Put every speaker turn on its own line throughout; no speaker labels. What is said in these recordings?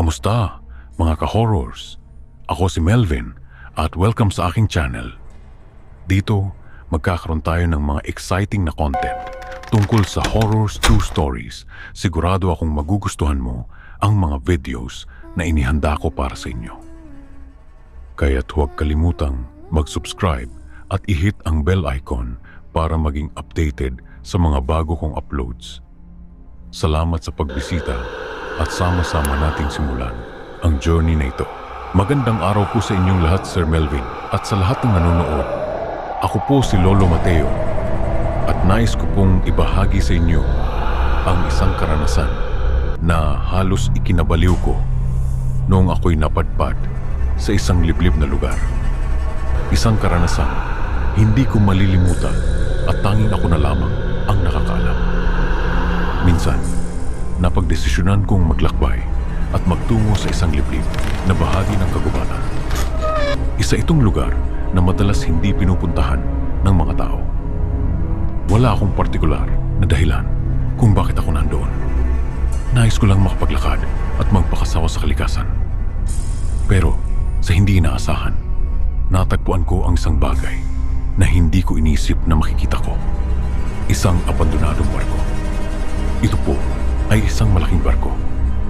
Kamusta, mga ka-horrors? Ako si Melvin at welcome sa aking channel. Dito, magkakaroon tayo ng mga exciting na content tungkol sa horrors true stories. Sigurado akong magugustuhan mo ang mga videos na inihanda ko para sa inyo. Kaya't huwag kalimutang mag-subscribe at i-hit ang bell icon para maging updated sa mga bago kong uploads. Salamat sa pagbisita at sama-sama nating simulan ang journey na ito. Magandang araw po sa inyong lahat, Sir Melvin, at sa lahat ng nanonood. Ako po si Lolo Mateo at nais ko pong ibahagi sa inyo ang isang karanasan na halos ikinabaliw ko noong ako'y napadpad sa isang liblib na lugar. Isang karanasan hindi ko malilimutan at tanging ako na lamang ang nakakaalam. Minsan, napagdesisyonan kong maglakbay at magtungo sa isang liblib na bahagi ng kagubatan. Isa itong lugar na madalas hindi pinupuntahan ng mga tao. Wala akong partikular na dahilan kung bakit ako nandoon. Nais ko lang makapaglakad at magpakasawa sa kalikasan. Pero sa hindi inaasahan, natagpuan ko ang isang bagay na hindi ko inisip na makikita ko. Isang abandonadong barko. Ito po ay isang malaking barko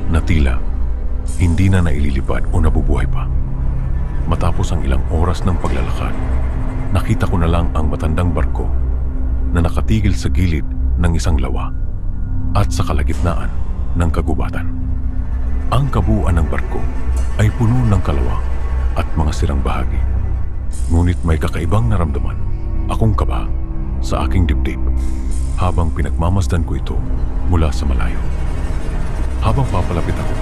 na tila hindi na naililipad o nabubuhay pa. Matapos ang ilang oras ng paglalakad, nakita ko na lang ang matandang barko na nakatigil sa gilid ng isang lawa at sa kalagitnaan ng kagubatan. Ang kabuuan ng barko ay puno ng kalawang at mga sirang bahagi. Ngunit may kakaibang naramdaman akong kaba sa aking dibdib habang pinagmamasdan ko ito mula sa malayo. Habang papalapit ako,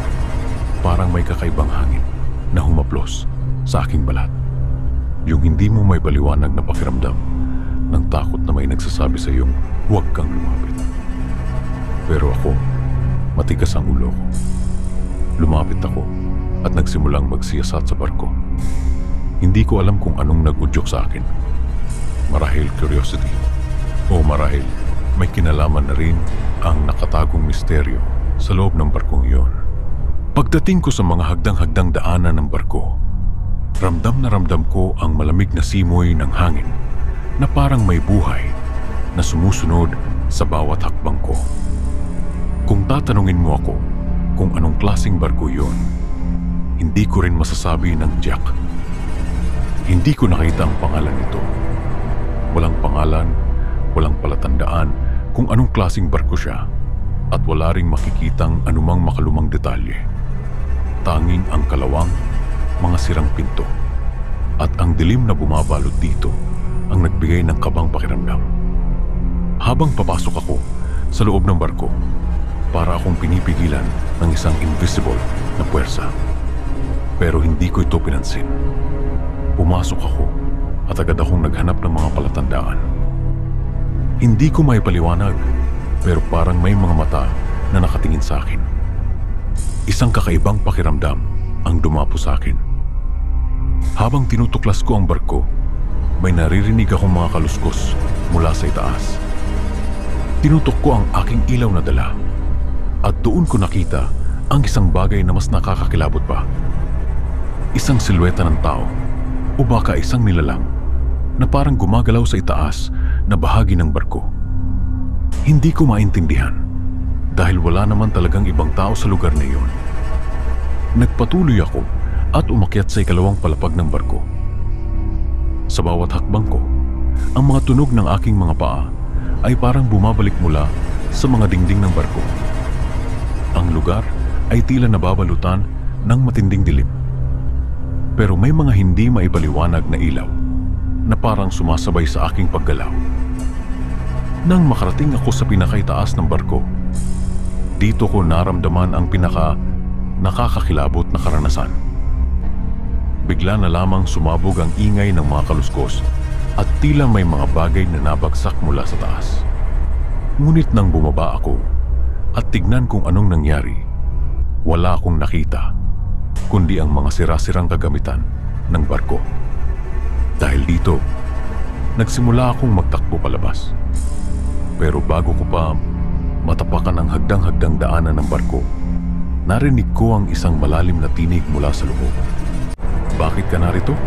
parang may kakaibang hangin na humaplos sa aking balat. Yung hindi mo may baliwanag na pakiramdam ng takot na may nagsasabi sa iyong huwag kang lumapit. Pero ako, matigas ang ulo ko. Lumapit ako at nagsimulang magsiyasat sa barko. Hindi ko alam kung anong nag-udyok sa akin. Marahil curiosity o marahil may kinalaman na rin ang nakatagong misteryo sa loob ng barkong iyon. Pagdating ko sa mga hagdang-hagdang daanan ng barko, ramdam na ramdam ko ang malamig na simoy ng hangin na parang may buhay na sumusunod sa bawat hakbang ko. Kung tatanungin mo ako kung anong klasing barko iyon, hindi ko rin masasabi ng Jack. Hindi ko nakita ang pangalan nito. Walang pangalan, walang palatandaan kung anong klasing barko siya at wala ring makikitang anumang makalumang detalye. Tanging ang kalawang, mga sirang pinto, at ang dilim na bumabalot dito ang nagbigay ng kabang pakiramdam. Habang papasok ako sa loob ng barko, para akong pinipigilan ng isang invisible na puwersa. Pero hindi ko ito pinansin. Pumasok ako at agad akong naghanap ng mga palatandaan. Hindi ko may paliwanag pero parang may mga mata na nakatingin sa akin. Isang kakaibang pakiramdam ang dumapo sa akin. Habang tinutuklas ko ang barko, may naririnig akong mga kaluskos mula sa itaas. Tinutok ko ang aking ilaw na dala at doon ko nakita ang isang bagay na mas nakakakilabot pa. Isang silweta ng tao o baka isang nilalang na parang gumagalaw sa itaas na bahagi ng barko. Hindi ko maintindihan dahil wala naman talagang ibang tao sa lugar na iyon. Nagpatuloy ako at umakyat sa ikalawang palapag ng barko. Sa bawat hakbang ko, ang mga tunog ng aking mga paa ay parang bumabalik mula sa mga dingding ng barko. Ang lugar ay tila nababalutan ng matinding dilim. Pero may mga hindi maibaliwanag na ilaw na parang sumasabay sa aking paggalaw. Nang makarating ako sa pinakaitaas ng barko, dito ko naramdaman ang pinaka nakakakilabot na karanasan. Bigla na lamang sumabog ang ingay ng mga kaluskos at tila may mga bagay na nabagsak mula sa taas. Ngunit nang bumaba ako, at tignan kung anong nangyari, wala akong nakita kundi ang mga sira-sirang kagamitan ng barko. Dahil dito, nagsimula akong magtakbo palabas. Pero bago ko pa matapakan ang hagdang-hagdang daanan ng barko, narinig ko ang isang malalim na tinig mula sa loob. Bakit ka narito?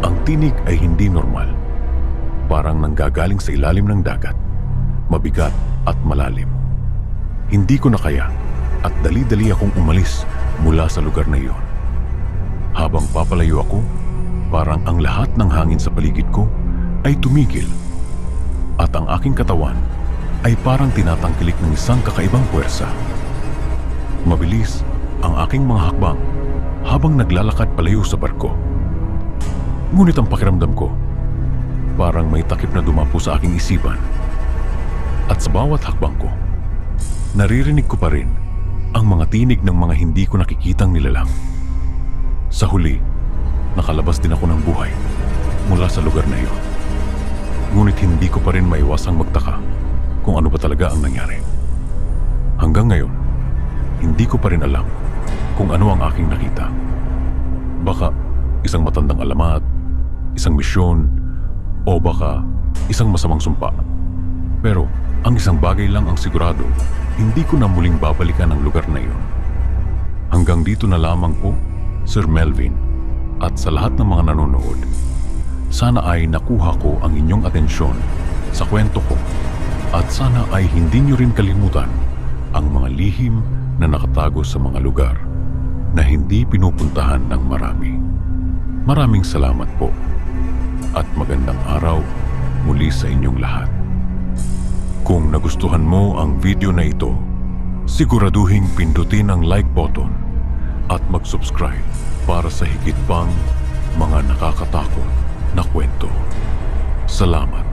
Ang tinig ay hindi normal. Parang nanggagaling sa ilalim ng dagat. Mabigat at malalim. Hindi ko na kaya at dali-dali akong umalis mula sa lugar na iyon. Habang papalayo ako, parang ang lahat ng hangin sa paligid ko ay tumigil at ang aking katawan ay parang tinatangkilik ng isang kakaibang puwersa. Mabilis ang aking mga hakbang habang naglalakad palayo sa barko. Ngunit ang pakiramdam ko, parang may takip na dumapo sa aking isipan. At sa bawat hakbang ko, naririnig ko pa rin ang mga tinig ng mga hindi ko nakikitang nilalang. Sa huli, nakalabas din ako ng buhay mula sa lugar na iyon. Ngunit hindi ko pa rin maiwasang magtaka kung ano ba talaga ang nangyari. Hanggang ngayon, hindi ko pa rin alam kung ano ang aking nakita. Baka isang matandang alamat, isang misyon, o baka isang masamang sumpa. Pero ang isang bagay lang ang sigurado, hindi ko na muling babalikan ang lugar na iyon. Hanggang dito na lamang po, Sir Melvin, at sa lahat ng mga nanonood. Sana ay nakuha ko ang inyong atensyon sa kwento ko at sana ay hindi nyo rin kalimutan ang mga lihim na nakatago sa mga lugar na hindi pinupuntahan ng marami. Maraming salamat po at magandang araw muli sa inyong lahat. Kung nagustuhan mo ang video na ito, siguraduhin pindutin ang like button at mag-subscribe para sa higit pang mga nakakatakot na kwento. Salamat.